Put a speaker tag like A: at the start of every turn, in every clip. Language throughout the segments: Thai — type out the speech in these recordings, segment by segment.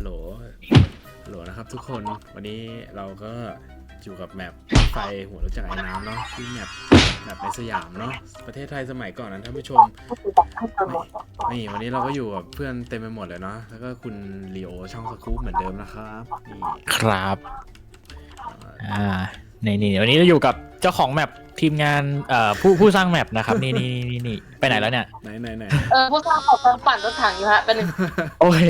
A: ฮัลโหล ฮัลโหลนะครับทุกคน วันนี้เราก็อยู่กับแมปไฟหัวรถจักรไอ้น้ำเนาะที่แมปแมปในสยามเนาะ ประเทศไทยสมัยก่อนนะท่านผู้ชม นี่วันนี้เราก็อยู่กับเพื่อนเต็มไปหมดเลยเนาะ แล้วก็คุณลีโอช่องสกู๊ปเหมือนเดิมนะครับนี่
B: ครับ
A: อ่อ
B: อ่านี่นี่วันนี้เราอยู่กับ เจ้าของแมปทีมงานเอ่อผู้ผู้สร้างแมปนะครับนี่นี่นี่นี่ไปไหนแล้วเนี่ย
A: ไหนไหนไหน
C: เออผู้สร้างออกกำลังปั่นรถถังอยู่ฮะเป็นหนึ่ง
B: โอเค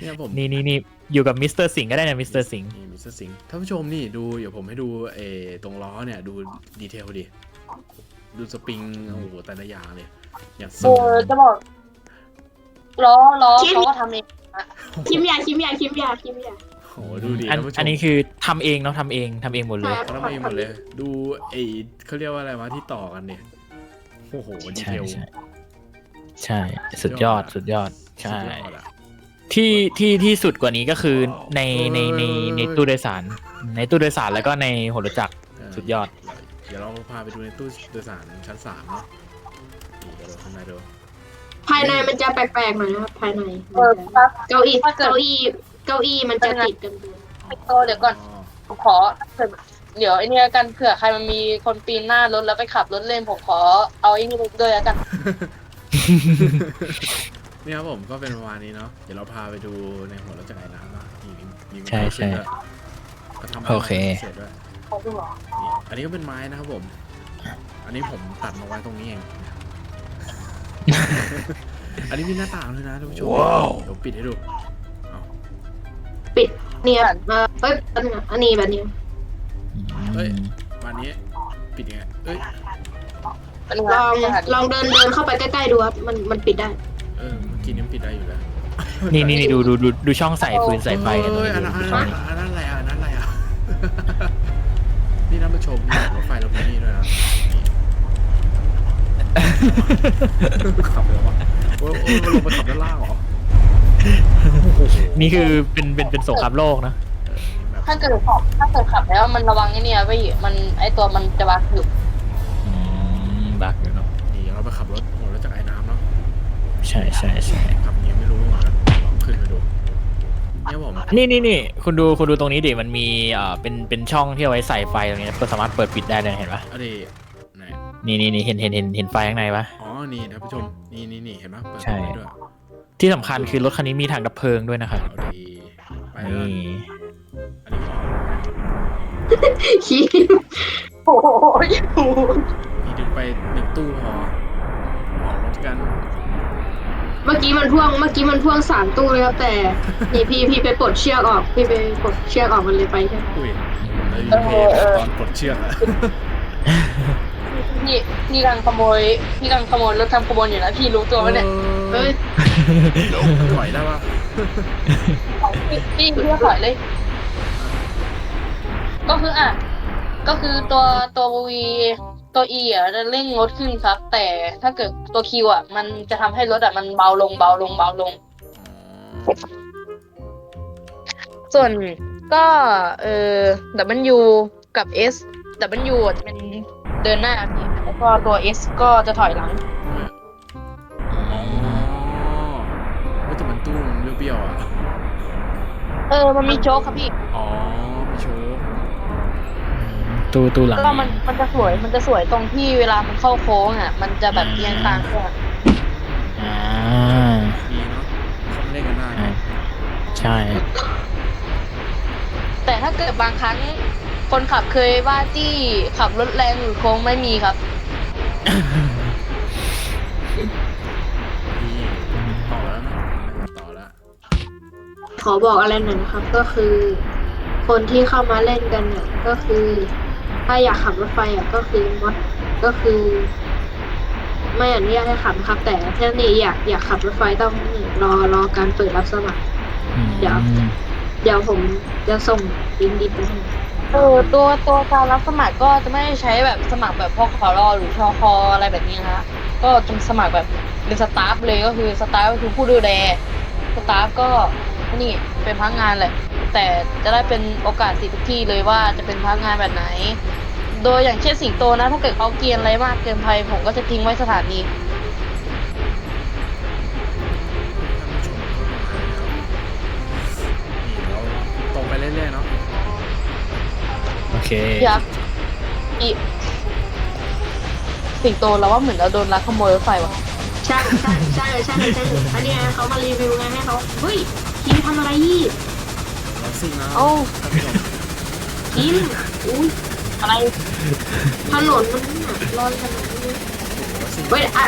A: เนี่ยผม
B: นี่นี่นี่อยู่กับมิสเตอร์สิงห์ก็ได้นะมิสเตอร์สิงห์
A: นี่มิสเตอร์สิงห์ท่านผู้ชมนี่ดูเดี๋ยวผมให้ดูเออตรงล้อเนี่ยดูดีเทลดิดูสปริงโอ้โหแต่ละอย่างเลยอย่าง
C: เอ
A: สุด
C: อจะบอกล้อล้อเขาก็ทำเอง
D: คิมยาคิมยาคิมยาคิมยา
A: โอ้โหดูดิ
B: อัน
A: ท่านผู้ชม
B: อันนี้คือทำเองเนาะทำเองทำเองหมดเลย
A: เขาทำเองหมดเลย ดูไอ้เขาเรียกว่าอะไรวะที่ต่อกันเนี่ยโอ้โหดี
B: ใช่
A: เทล
B: ใช่ใช่ สุดยอดสุดยอดใช่
A: สุดยอดอะ
B: ที่ที่ที่สุดกว่านี้ก็คือในในในในตู้โดยสาร ในตู้โดยสารแล้วก็ในหัวรถจักร
A: เสุ
B: ดยอด
A: เดี๋ยวเราพาไปดูในตู้โดยสารชั้นสามเนาะนี่เดี๋ยวเราข้างในดู
D: ภายในมันจะแปลกๆหน่อยนะครับภายใน
C: เออถ้า
D: เก้าอี้เก้าอี้ เก้าอี้มันจะติดกันอยู่
C: โตเดี๋ยวก่อนผมขอเดี๋ยวไอ้นี่ละกันเผื่อใครมันมีคนปีนหน้ารถแล้วไปขับรถเล่นผมขอเอาไอ้นี่ด้วยละกัน
A: นี่ครับผมก็เป็นประมาณนี้เนาะเดี๋ยวเราพาไปดูในหัวรถจักรยานน้ำเนาะนี่มีมี
B: ใช่ใช่
A: ก็ทำ
B: โอเค
A: เสร็จด้วย
C: เขาดูเหรอ
A: นี่อันนี้ก็เป็นไม้นะครับผม อันนี้ผมตัดมาไว้ตรงนี้เอง อันนี้มีหน้าต่างด้วยนะท่านผู้ชมเดี๋ยวปิดให้ดูเอา
D: ปิดเนี่ยเออเอ้ยอันนี้อันนี้แบบนี้
A: เฮ้ยบานนี้ปิดยังไงเอ้ย
C: เป็น
D: ล
C: ไง
D: อง
C: สถานี
D: ลองเดินเดินเข้าไปใกล้ๆดูครับมันมันปิดได้
A: เออเมื่อกี้นี้มันปิดได้อยู่แล้ว
B: นี่นี่นี่ดูดูดูดูช่องใส่ฟืนใส่ไฟกันตรง
A: เอ้ย
B: นี้
A: อัน
B: ดู
A: นั้น
B: ดู
A: อัน
B: ช่อง
A: นั้น
B: นี้
A: อันนั้นอะไรอะอันนั้นอะไรอะ นี่ท่านผู้ชมนี่รถไฟเรามีนี่ด้วยนะนี่ขับเลยวะโอ้ยโอ้ยลงไปขับด้านล่างเหรอโอ้โห
B: นี่คือเป็นเป็นเป็นสงครามโลกนะ
A: เออแบบ
C: ถ้าเกิดขับถ้าเกิดขับแล้วมันระวังไอ้เนี่ยไว้ยมันไอตัวมันจะบักอยู่
B: อืมบักอยู่เนาะ
A: นี่เราไปขับรถหัวรถจากไอ้น้ำเนาะ
B: ใช่ใช่ใช่
A: ขับเงี้ยไม่รู้เหมือนกันลองขึ้นไปดูเนี่ยผม
B: นี่นี่นี่คุณดูคุณดูตรงนี้ดิมันมีเอ่อเป็นเป็นช่องที่เอาไว้ใส่ไฟตรงนี้ก็สามารถเปิดปิดได้เลยเห็นปะ
A: อันนี้ไหน
B: นี่นี่นี่เห็นเห็นเห็นเห็นไฟข้างในปะ
A: อ๋อนี่ท่านผู้ชมนี่นี่นี่เห็นปะเปิด
B: ใช่
A: ไฟด้วย
B: ที่สำคัญคือรถคันนี้มีถังดับเพลิงด้วยนะครับ
A: เอาดีไปแล้ว
B: นี่
A: อันนี้ของ
D: คิม
C: โอ้โห
A: นี่ดึงไปหนึ่งตู้พอออกรถกัน
D: เมื่อกี้มันพ่วงเมื่อกี้มันพ่วงสามตู้เลยครับแต่นี่พี่พี่ไปปลดเชือกออก พี่ไปปลดเชือกออกมันเลยไปใช่ไหม
A: อุ้ยเลยเพลงตอนปลดเชือกอะ
C: พี่พี่กำลังขโมยพี่กำลังขโมยรถทำขบวนอยู่นะพี่รู้ตัวไหมเนี่ย
D: เอ้ ย
A: ถอยได้ปะ
C: พี่พี่พี่ก็ถอยเลย ก็คืออะ ก็คือตัวตัววีตัวอีอะจะเร่งรถขึ้นครับ แต่ถ้าเกิดตัวคิวอะ มันจะทำให้รถอะมันเบาลงเบาลงเบาลง
A: อ๋อ
C: ส่วนก็ เออ W กับ S W จะเป็นเดินหน้าพี่แล้วก็ตัว S ก็จะถอยหลัง
A: ตู้มันเบี้ยวๆอะ
C: เออ มันมีโจ๊กครับพี่
A: อ๋อมีโชว์
B: ตู้ตู้หลัง
C: ก็มันมันจะสวยมันจะสวยตรงที่เวลามันเข้าโค้งอะ มันจะแบบเอียงตามด้วย
B: อ่า
A: ดีเนาะเขาไม่เล่นกันได้นะ
B: ใช่
C: แต่ถ้าเกิดบางครั้งคนขับเคยว่าจี้ขับรถแรงหรือโค้งไม่มีครับ
D: อบอกอะไรหน่อยนะครับ ก็คือ คนที่เข้ามาเล่นกันเนี่ยก็คือ ถ้าอยากขับรถไฟอะก็คือมดก็คือ ไม่อนุญาตให้ขับนะครับ แต่ถ้านี่อยากอยากขับรถไฟต้องรอรอการเปิดรับสมัคร เดี๋ยวเดี๋ยวผมจะส่งลิงก์ดีไปให้
C: เออตัวตัวการรับสมัครก็จะไม่ได้ใช้แบบสมัครแบบพอขอรอหรือชอคออะไรแบบนี้นะฮะก็จะสมัครแบบเป็นสตาฟเลยก็คือสตาฟก็คือผู้ดูแลสตาฟก็ นี่เป็นพนักงานแหละ แต่จะได้เป็นโอกาสสิทธิ์ทุกที่เลยว่าจะเป็นพนักงานแบบไหน โดยอย่างเช่นสิงโตนะ ถ้าเกิดเขาเกรียนอะไรมากเกินไปผมก็จะทิ้งไว้สถานี
A: ท่านผู้ชมเข้ามาแล้วเรื่อยๆเนาะ
B: โอเค
C: พี่ครับอีสิงโตเราว่าเหมือนเราโดนลักขโมยรถไฟว่ะ
D: ใช่ใช่ใช่ใช่ใช่อันนี้ไงเขามารีวิวไงให้เขาเฮ้ย คิมทำอะไรยี่
A: เราซิ่งนะ
C: เอ้า
A: ท่านผู้ชม
D: คิมอุ้ย
C: อะไร
D: ถนนมันน่ะรอยถนนนี่
A: เราซิ่ง
D: เฮ้ยอะ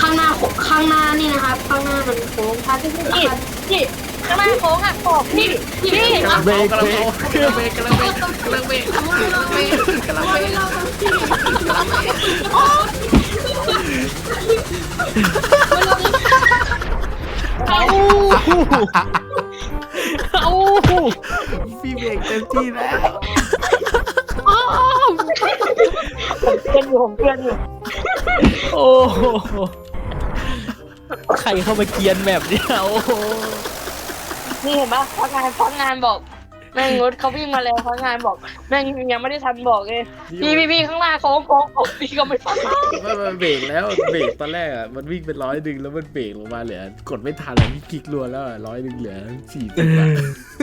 D: ข้างหน้าโคข้างหน้านี่นะครับ ข้างหน้ามันโค้งถ้าที่
C: พี่พี่ข้างหน้าโค้งอะขอบพี่พี่
B: เบรก
A: กำลัง
B: เบร
A: โอ้
B: ก
A: กำลังเบรกกำลังเบรกกำลังเบรกกำลังเบรกกำลังเบรกกำลังเบรก
C: เอา
B: เอ้า
A: พี่เบรกเต็มที่แล้ว
C: ผมเตือนอยู่ผมเตือนอยู่
B: โอ้โหใครเข้ามาเกรียนแบบเนี้ยโอ้โห
C: นี่เห็นปะพนักงานพนักงานบอก แม่งรถเขาวิ่งมาแล้วพนักงานบอกแม่งยังไม่ได้ทันบอกเลยพี่พี่พี่ข้างหน้าโค้งโค้งโค้งพี่ก็ไม่ฟัง
A: ไม่มันเบรกแล้วเบรกตอนแรกอะมันวิ่งเป็นร้อยดึงแล้วมันเบรกลงมาเหลือกดไม่ทันแล้วพี่คลิกรัวแล้วร้อยดึงเหลือสี่สิบอะ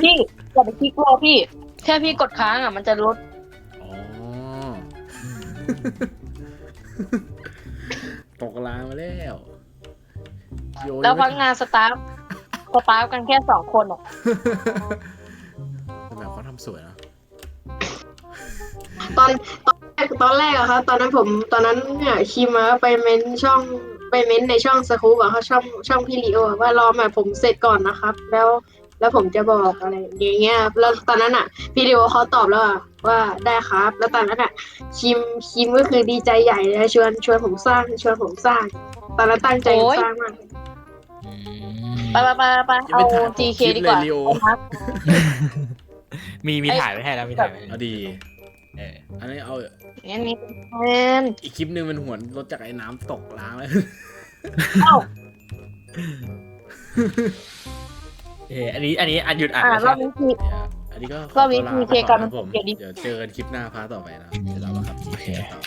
C: พี่อย่าไปคิดกลัวพี่ แค่พี่กดค้างอะมันจะลด
A: อ๋อตกลางมาแล้วโยน
C: แล้วพนักงานสตาฟสตาฟกันแค่สองคนอะ
A: แต่แบบเขาทำสวยนะ
D: ตอนตอนแรกตอนแรกอะครับตอนนั้นผมตอนนั้นเนี่ยคิมมาไปเม้นช่องไปเม้นในช่องสกู๊ปอะเขาช่องช่องพี่ลีโออะว่ารอแบบผมเสร็จก่อนนะครับ แล้วแล้วผมจะบอกอะไรอย่างเงี้ยครับแล้วตอนนั้นอะพี่ลีโอเขาตอบแล้วอะว่าได้ครับ แล้วตอนนั้นอะคิมคิมก็คือดีใจใหญ่เลยชวนชวนผมสร้างชวนผมสร้าง ตอนนั้นตั้งใจจะสร้างมาก
C: ไปไปไปไปเอา GK ดีกว่าเอาพัก
B: มีมีถ่ายไว้ให้แล้วมีถ่ายไว้ให้
A: เอาดี
B: เออ
A: อันนี้เอา
C: งั้นนี้แมน
A: อีกคลิปหนึ่งมันหวนรถจากไอ้น้ำตกล้างแล้ว
C: เอ้า
B: เอออันนี้อันนี้อันหยุดอัด
C: อ่า
B: แล้ว
C: ร
B: ใช่
C: อบ
B: ไหม
C: นี้พี่
A: เดี๋ยวอันนี้ก็
C: รอบนี้
A: ขอ
C: PK กัน
A: ครับผม
C: เดี๋ยวดิ
A: เดี๋ยวเจอกันคลิปหน้าพาร์ทต่อไปนะเดี๋ยวเรามาขับ PK ต่อ